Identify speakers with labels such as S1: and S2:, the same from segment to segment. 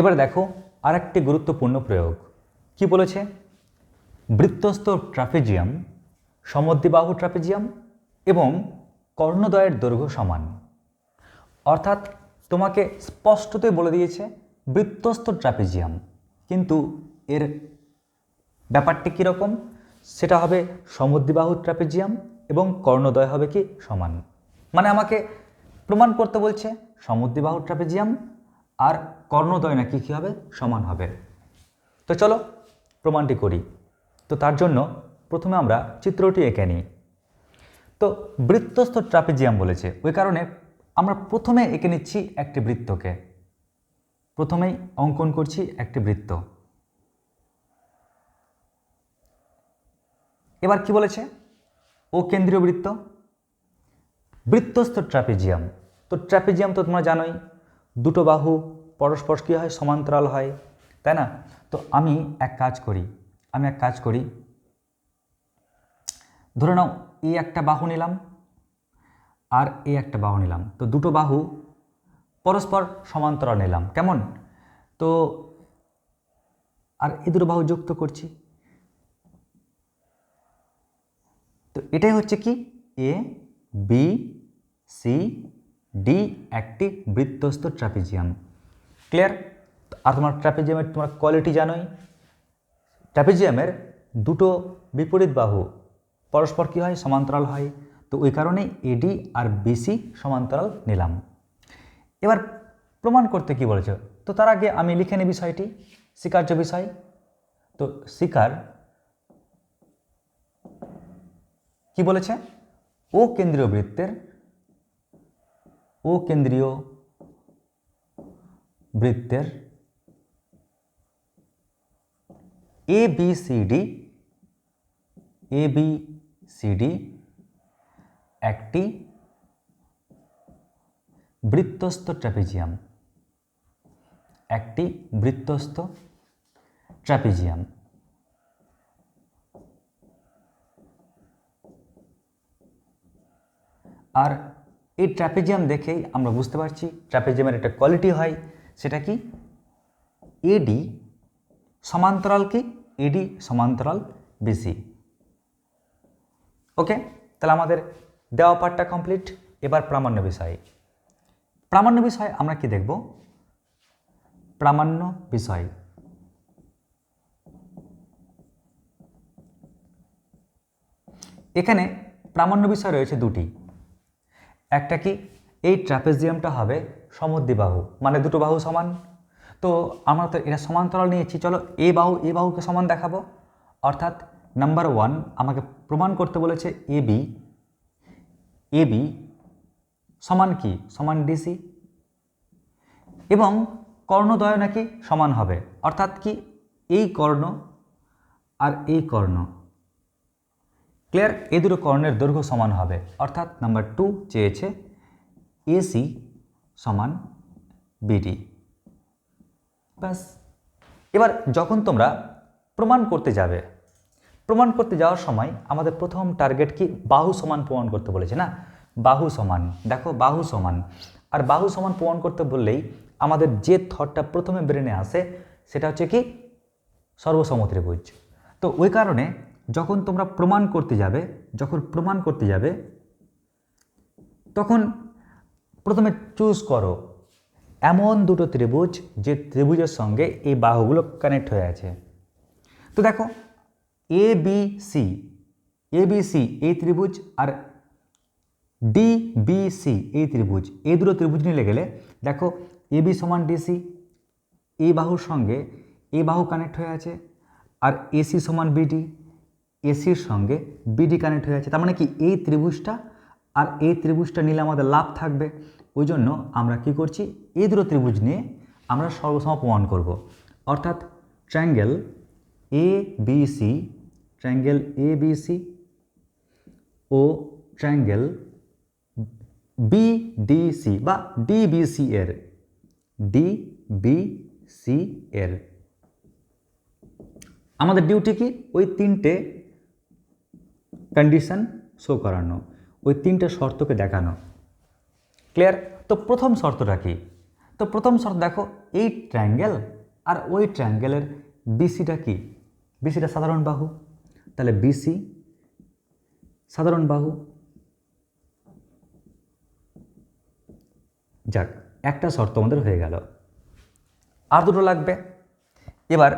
S1: এবার দেখো আর একটি গুরুত্বপূর্ণ প্রয়োগ। কি বলেছে? বৃত্তস্থ ট্রাফেজিয়াম, সমদ্বিবাহু ট্রাফেজিয়াম এবং কর্ণদয়ের দৈর্ঘ্য সমান। অর্থাৎ তোমাকে স্পষ্টতই বলে দিয়েছে বৃত্তস্থ ট্রাপেজিয়াম কিন্তু এর ব্যাপারটি কীরকম সেটা হবে সমদ্বিবাহু ট্রাপেজিয়াম এবং কর্ণদয় হবে কি সমান। মানে আমাকে প্রমাণ করতে বলছে সমদ্বিবাহু ট্রাপেজিয়াম আর কর্ণদয় নাকি কী হবে? সমান হবে। তো চলো, প্রমাণটি করি। তো তার জন্য প্রথমে আমরা চিত্রটি এঁকে নিই। তো বৃত্তস্থ ট্রাপেজিয়াম বলেছে, ওই কারণে আমরা প্রথমে এঁকে নিচ্ছি একটি বৃত্তকে। প্রথমেই অঙ্কন করছি একটি বৃত্ত। এবার কি বলেছে? ও কেন্দ্রীয় বৃত্ত। বৃত্তস্থ ট্রাপেজিয়াম। তো ট্রাপেজিয়াম তো তোমরা জানোই, দুটো বাহু পরস্পর কী হয়? সমান্তরাল হয়, তাই না? তো আমি এক কাজ করি, আমি এক কাজ করি। ধরে নাও এই একটা বাহু নিলাম আর এই একটা বাহু নিলাম। তো দুটো বাহু পরস্পর সমান্তরাল নিলাম, কেমন? তো আর এই দুটো বাহু যুক্ত করছি। তো এটাই হচ্ছে কি? এ, বি, সি, ডি একটি বৃত্তস্থ ট্রাপিজিয়াম। ক্লিয়ার? আর তোমার ট্রাপিজিয়ামের তোমার কোয়ালিটি জানোই। ট্রাপিজিয়ামের দুটো বিপরীত বাহু, পরস্পর কী হয়? সমান্তরাল হয়। তো ওই কারণে এডি আর বিসি সমান্তরাল নিলাম। এবার প্রমাণ করতে কি বলেছে? তো তার আগে আমি লিখে নিই বিষয়টি স্বীকার্য বিষয়। তো স্বীকার কি বলেছে? ও কেন্দ্রীয় বৃত্তের, ও কেন্দ্রীয় বৃত্তের A B C D A B C D একটি বৃত্তস্থ ট্র্যাপিজিয়াম। একটি বৃত্তস্থ ট্র্যাপিজিয়াম। আর এই ট্র্যাপিজিয়াম দেখেই আমরা বুঝতে পারছি, ট্র্যাপিজিয়ামের একটা কোয়ালিটি হয় সেটা কি? এডি সমান্তরাল কি? এডি সমান্তরাল বিসি ওকে তাহলে আমাদের দেওয়া পার্টটা কমপ্লিট এবার প্রামাণ্য বিষয়। প্রামাণ্য বিষয় আমরা কি দেখব? প্রামাণ্য বিষয়। এখানে প্রামাণ্য বিষয় রয়েছে দুটি। একটা কি? এই ট্রাপেজিয়ামটা হবে সমদ্বিবাহু মানে দুটো বাহু সমান। তো আমরা তো এটা সমান্তরাল নিয়েছি। চলো এ বাহু, এ বাহুকে সমান দেখাবো। অর্থাৎ নাম্বার ওয়ান আমাকে প্রমাণ করতে বলেছে এ বি। এ বি সমান কি? সমান ডিসি। এবং কর্ণদ্বয় নাকি সমান হবে। অর্থাৎ কি? এই কর্ণ আর এই কর্ণ। ক্লিয়ার এই দুটো কর্ণের দৈর্ঘ্য সমান হবে। অর্থাৎ নাম্বার টু চেয়েছে এসি সমান বিডি ব্যাস। এবার যখন তোমরা প্রমাণ করতে যাবে, প্রমাণ করতে যাওয়ার সময় আমাদের প্রথম টার্গেট কি? বাহু সমান প্রমাণ করতে বলেছে না? বাহু সমান। দেখো, বাহু সমান। আর বাহু সমান প্রমাণ করতে বললেই আমাদের যে থটটা প্রথমে ব্রেনে আসে, সেটা হচ্ছে কি? সর্বসমত্রিভুজ তো ওই কারণে যখন তোমরা প্রমাণ করতে যাবে, যখন প্রমাণ করতে যাবে, তখন প্রথমে চুজ করো। এমন দুটো ত্রিভুজ যে ত্রিভুজের সঙ্গে এই বাহুগুলো কানেক্ট হয়ে আছে। তো দেখো A B C A B C এই ত্রিভুজ আর ডি বি সি এই ত্রিভুজ, এই দুটো ত্রিভুজ নিয়ে গেলে দেখো এ বি সমান ডিসি এই বাহুর সঙ্গে এ বাহু কানেক্ট হয়ে আছে আর এসি সমান বিডি এসির সঙ্গে বিডি কানেক্ট হয়ে আছে। তার মানে কি? এই ত্রিভুজটা আর এই ত্রিভুজটা নিলে আমাদের লাভ থাকবে। ওই জন্য আমরা কি করছি? এই দুটো ত্রিভুজ নিয়ে আমরা সর্বসম প্রমাণ করব। অর্থাৎ triangle A B C triangle A B C O triangle BDC বা ডিবিসি এর। ডিবিসি এর। আমাদের ডিউটি কি? ওই তিনটে কন্ডিশন শো করানো। ওই তিনটে শর্তকে দেখানো। ক্লিয়ার তো প্রথম শর্তটা কি? তো প্রথম শর্ত, দেখো, এই ট্রায়াঙ্গেল আর ওই ট্রায়াঙ্গেলের বিসিটা কি? বিসিটা সাধারণ বাহু। তাহলে বিসি সাধারণ বাহু। যাক, একটা শর্ত আমাদের হয়ে গেল। আর দুটো লাগবে। এবার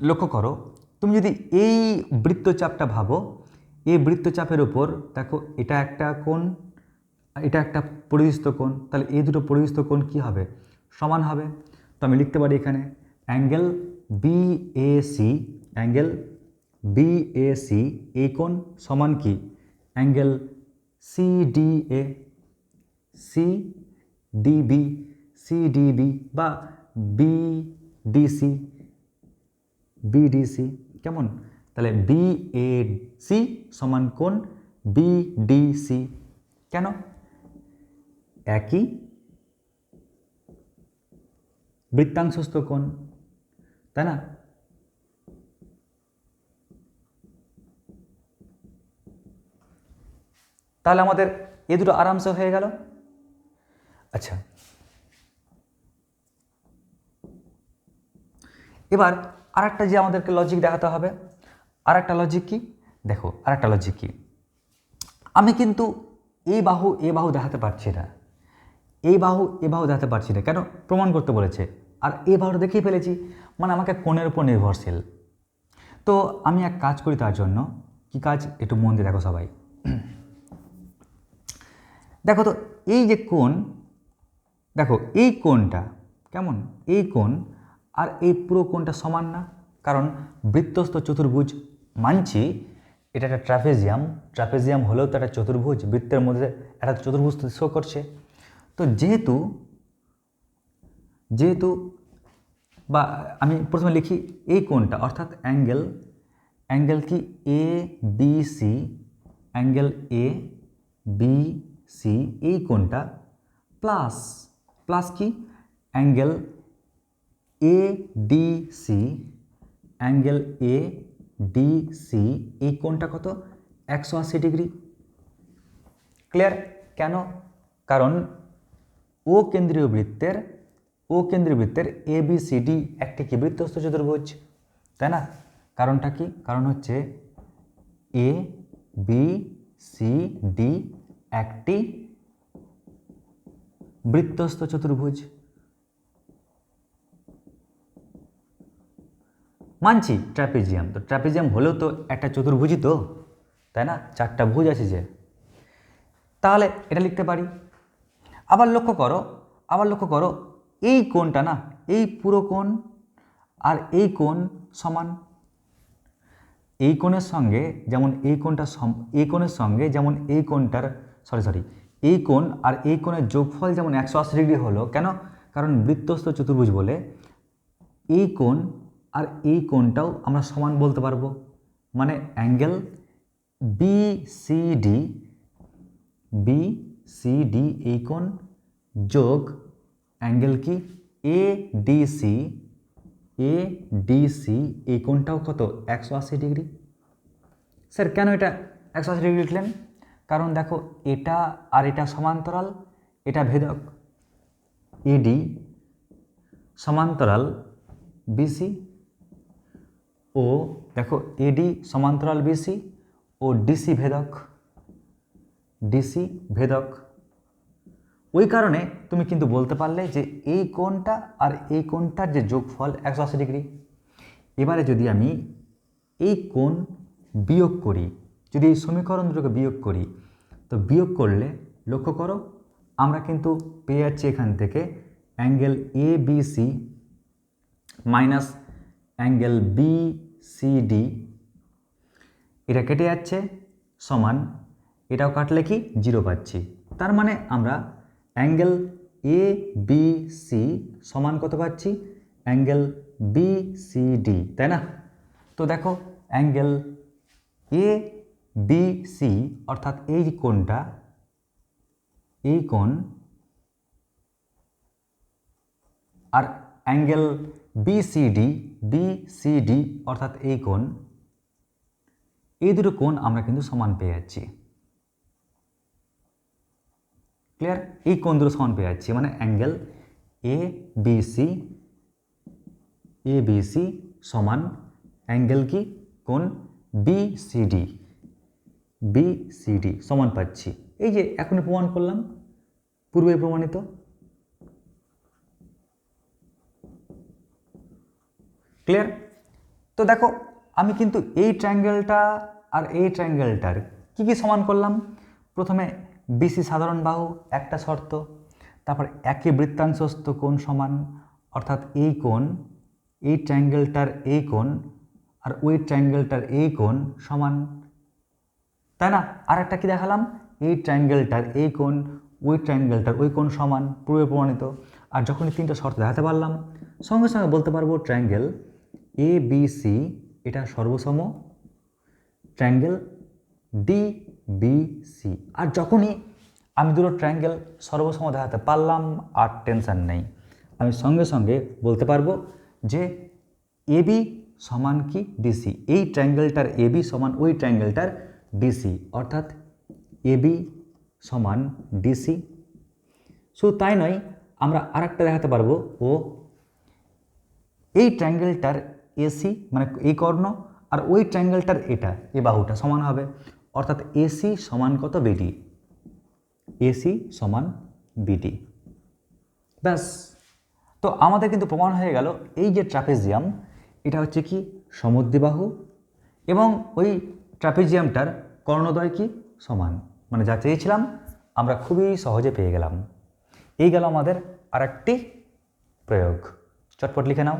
S1: লক্ষ্য করো, তুমি যদি এই বৃত্তচাপটা ভাবো, এই বৃত্তচাপের উপর, দেখো, এটা একটা আর এটা একটা পরিস্থ কোণ, তাহলে এই দুটো পরিস্থ কোণ কী হবে? সমান হবে। তো আমি লিখতে পারি এখানে angle B A C angle B A C এই কোণ সমান কি? Angle C D A C DB CDB বা বিডিসি বিডিসি কেমন? তাহলে বি এ সি সমান কোণ বিডিসি কেন? একই। বৃত্তাংশস্থ কোণ, তাই না? তাহলে আমাদের এ দুটো আরামসে হয়ে গেল। আচ্ছা। এবার আরেকটা যে আমাদেরকে লজিক দেখাতে হবে আর একটা লজিক কি? দেখো আর একটা লজিক কি? আমি কিন্তু এই বাহু, এ বাহু দেখাতে পারছি না। এই বাহু, এ বাহু দেখাতে পারছি না। কেন? প্রমাণ করতে বলেছে। আর এই বাহুটা দেখিয়ে ফেলেছি। মানে আমাকে কোণের উপর নির্ভরশীল। তো আমি এক কাজ করি তার জন্য। কি কাজ? একটু মন দিয়ে দেখো সবাই। দেখো তো, এই যে কোণ, দেখো, এই কোণটা, কেমন? এই কোণ আর এই পুরো কোণটা সমান না। কারণ বৃত্তস্থ চতুর্ভুজ মানছি, এটা একটা ট্রাপেজিয়াম ট্রাপেজিয়াম হলেও তো একটা চতুর্ভুজ। বৃত্তের মধ্যে একটা চতুর্ভুজ শো করছে। তো যেহেতু যেহেতু বা আমি প্রথমে লিখি এই কোণটা, অর্থাৎ অ্যাঙ্গেল অ্যাঙ্গেল কি? A B C angle A B C এই কোণটা প্লাস প্লাস কি? Angle A D C angle A D C এই কোণটা কত? একশো আশি ডিগ্রি। ক্লিয়ার কেন? কারণ ও কেন্দ্রীয় বৃত্তের, ও কেন্দ্রীয় বৃত্তের এ বি সি ডি একটি কি বৃত্তস্থ চতুর্ভুজ? তাই না? কারণটা কি? কারণ হচ্ছে এ বি সি ডি একটি বৃত্তস্থ চতুর্ভুজ। মানছি, ট্র্যাপিজিয়াম। তো ট্র্যাপিজিয়াম হলেও তো একটা চতুর্ভুজই তো, তাই না? চারটা ভুজ আছে যে। তাহলে এটা লিখতে পারি? আবার লক্ষ্য করো, আবার লক্ষ্য করো, এই কোণটা না, এই পুরো কোণ আর এই কোণ সমান। এই কোণের সঙ্গে যেমন এই কোণটা এই কোণের সঙ্গে যেমন এই কোণটার সরি সরি এই কোণ আর এই কোণের যোগফল যেমন একশো আশি ডিগ্রি হলো, কেন? কারণ বৃত্তস্থ চতুর্ভুজ বলে এই কোণ আর এই কোণটাও আমরা সমান বলতে পারব। মানে angle B C D B C D এই কোণ যোগ অ্যাঙ্গেল কি? A D C A D C এই কোণটাও কত? একশো আশি ডিগ্রি। স্যার, কেন এটা একশো আশি ডিগ্রি লিখলেন? কারণ দেখো, এটা আর এটা সমান্তরাল, এটা ভেদক। এডি সমান্তরাল বিসি ও দেখো এডি সমান্তরাল বিসি ও ডিসি ভেদক। ডিসি ভেদক। ওই কারণে তুমি কিন্তু বলতে পারলে যে এই কোণটা আর এই কোণটার যে যোগফল একশো আশি ডিগ্রি। এবারে যদি আমি এই কোণ বিয়োগ করি, যদি এই সমীকরণ দুটোকে বিয়োগ করি, তো বিয়োগ করলে লক্ষ্য করো, আমরা কিন্তু পেয়ে যাচ্ছি এখান থেকে angle A B C minus angle B C D. এটা কেটে যাচ্ছে সমান এটাও কাটলে কি? জিরো পাচ্ছি। তার মানে আমরা অ্যাঙ্গেল এ বি সি সমান কত পাচ্ছি? অ্যাঙ্গেল বি সি ডি তাই না? তো দেখো অ্যাঙ্গেল এ বি সি অর্থাৎ এই কোণটা, এই কোণ, আর অ্যাঙ্গেল বিসিডি বিসিডি অর্থাৎ এই কোণ, এই দুটো কোণ আমরা কিন্তু সমান পেয়ে যাচ্ছি। ক্লিয়ার এই কোণ দুটো সমান পেয়ে যাচ্ছি? মানে angle A B C A B C সমান অ্যাঙ্গেল কি? কোন? B C D B C D সমান পাচ্ছি। এই যে এখনই প্রমাণ করলাম, পূর্বে প্রমাণিত। ক্লিয়ার তো দেখো, আমি কিন্তু এই ট্রায়াঙ্গেলটা আর এই ট্রায়াঙ্গেলটার কী কী সমান করলাম? প্রথমে বিসি সাধারণ বাহু, একটা শর্ত। তারপর একই বৃত্তাংশস্থ কোণ সমান, অর্থাৎ এই কোণ, এই ট্রায়াঙ্গেলটার এই কোণ আর ওই ট্রায়াঙ্গেলটার এই কোণ সমান। তাই না? আর একটা কি দেখালাম? এই ট্রায়াঙ্গেলটার এই কোণ, ওই ট্রায়াঙ্গেলটার ওই কোণ সমান, পূর্বে প্রমাণিত। আর যখনই তিনটা শর্ত দেখাতে পারলাম, সঙ্গে সঙ্গে বলতে পারব ট্রায়াঙ্গেল এ বি সি এটা সর্বসম ট্রায়াঙ্গেল ডি বি সি আর যখনই আমি দুটো ট্রায়াঙ্গেল সর্বসম দেখাতে পারলাম, আর টেনশন নেই। আমি সঙ্গে সঙ্গে বলতে পারব যে এবি সমান কি ডিসি এই ট্রায়াঙ্গেলটার এবি সমান ওই ট্রায়াঙ্গেলটার ডিসি অর্থাৎ এবি সমান ডিসি শুধু তাই নয়, আমরা আর একটা দেখাতে পারব। ও, এই ট্রায়াঙ্গেলটার এসি মানে এই কর্ণ, আর ওই ট্রায়াঙ্গেলটার এটা এ বাহুটা সমান হবে। অর্থাৎ এসি সমান কত বিডি এসি সমান বিডি ব্যাস। তো আমাদের কিন্তু প্রমাণ হয়ে গেল, এই যে ট্রাপেজিয়াম, এটা হচ্ছে কি? সমুদ্রিবাহু এবং ওই ট্রাপেজিয়ামটার কর্ণদ্বয় কি? সমান। মানে যা চেয়েছিলাম, আমরা খুবই সহজে পেয়ে গেলাম। এই গেল আমাদের আরেকটি প্রয়োগ। চটপট লিখে নাও।